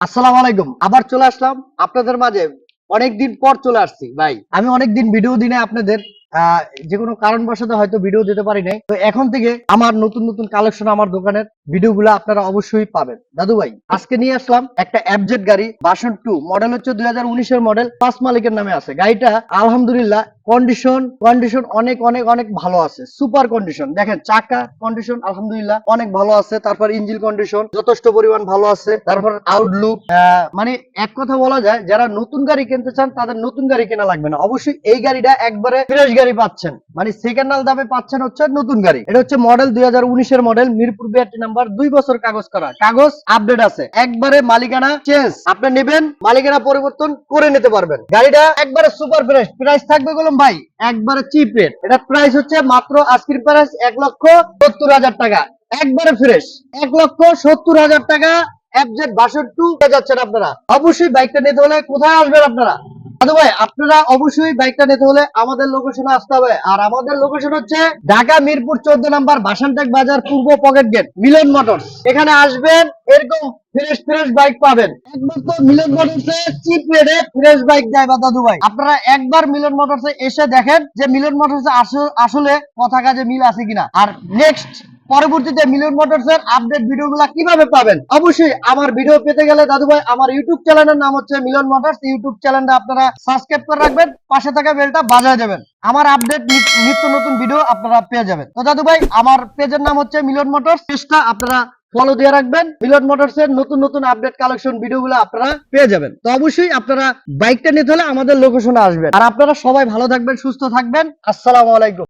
আসসালামু আলাইকুম। আবার চলে আসলাম আপনাদের মাঝে। অনেকদিন পর চলে আসছি, ভাই। আমি অনেকদিন ভিডিও দিনে আপনাদের। যে কোনো কারণবশত হয়তো ভিডিও দিতে পারি নাই। তো এখন থেকে আমার নতুন নতুন কালেকশন আমার দোকানের ভিডিওগুলো আপনারা অবশ্যই পাবেন। দাদু ভাই, আজকে নিয়ে আসলাম একটা অ্যাবজেট গাড়ি বাসন টু মডেল হচ্ছে দুই হাজার উনিশের মডেল পাঁচ মালিকের নামে আছে। গাড়িটা আলহামদুলিল্লাহ কন্ডিশন কন্ডিশন অনেক অনেক অনেক ভালো আছে। সুপার কন্ডিশন দেখেন, চাকা কন্ডিশন আলহামদুলিল্লাহ, অনেক ভালো আছে। তারপর ইঞ্জিন কন্ডিশন যথেষ্ট পরিমাণ ভালো আছে। তারপর আউটলুক মানে এক কথা বলা যায়, যারা নতুন গাড়ি কিনতে চান, তাদের নতুন গাড়ি কেনা লাগবে না। অবশ্যই এই গাড়িটা একবারে ফ্রেশ গাড়ি পাচ্ছেন। মানে সেকেন্ড হ্যান্ড দামে পাচ্ছেন হচ্ছে নতুন গাড়ি। এটা হচ্ছে মডেল দুই উনিশের মডেল মিরপুর বিআরটি নাম্বার দুই বছর কাগজ করা। কাগজ আপডেট আছে। একবারে মালিকানা চেঞ্জ আপনি নেবেন, মালিকানা পরিবর্তন করে নিতে পারবেন। গাড়িটা একবারে সুপার ফ্রেশ প্রাইস থাকবে বললাম ভাই, একবারে চিপ রেট এটা প্রাইস হচ্ছে মাত্র আজকের প্রাইস এক লক্ষ সত্তর হাজার টাকা। একবারে ফ্রেশ এক লক্ষ সত্তর হাজার টাকা যাচ্ছেন আপনারা। অবশ্যই বাইকটা নিতে হলে কোথায় আসবেন আপনারা? আপনারা অবশ্যই বাইকটা নিতে হলে আমাদের লোকেশনে আসতে হবে। আর আমাদের লোকেশন হচ্ছে ঢাকা মিরপুর চোদ্দ নাম্বার বাসানটেক বাজার পূর্ব পকেট গেট মিলন মোটরস। এখানে আসবেন এরকম ফ্রেশ ফ্রেশ বাইক পাবেন। একমাত্র মিলন মোটরসে চিপ রেটে ফ্রেশ বাইক দেয় বা দাদু ভাই। আপনারা একবার মিলন মোটরসে এসে দেখেন যে মিলন মোটরসে আসলে কথা কাজে মিল আছে কিনা। আর নেক্সট পরবর্তীতে মিলিয়ন মোটরস এর আপডেট ভিডিওগুলো কীভাবে পাবেন? অবশ্যই আমার ভিডিও পেতে গেলে দাদু ভাই আমার ইউটিউব চ্যানেলের নাম হচ্ছে মিলিয়ন মোটরস। ইউটিউব চ্যানেলটা আপনারা সাবস্ক্রাইব করে রাখবেন পাশে থাকা বেলটা বাজায় দেবেন। আমার আপডেট নিত্য নতুন ভিডিও আপনারা পেয়ে যাবেন। তো দাদু ভাই আমার পেজের নাম হচ্ছে মিলিয়ন মোটরস। পেজটা আপনারা ফলো দিয়ে রাখবেন। মিলন মোটরস এর নতুন নতুন আপডেট কালেকশন ভিডিওগুলো আপনারা পেয়ে যাবেন। তো অবশ্যই আপনারা বাইকটা নিতে হলে আমাদের লোকেশনে আসবেন। আর আপনারা সবাই ভালো থাকবেন, সুস্থ থাকবেন। আসসালামু আলাইকুম।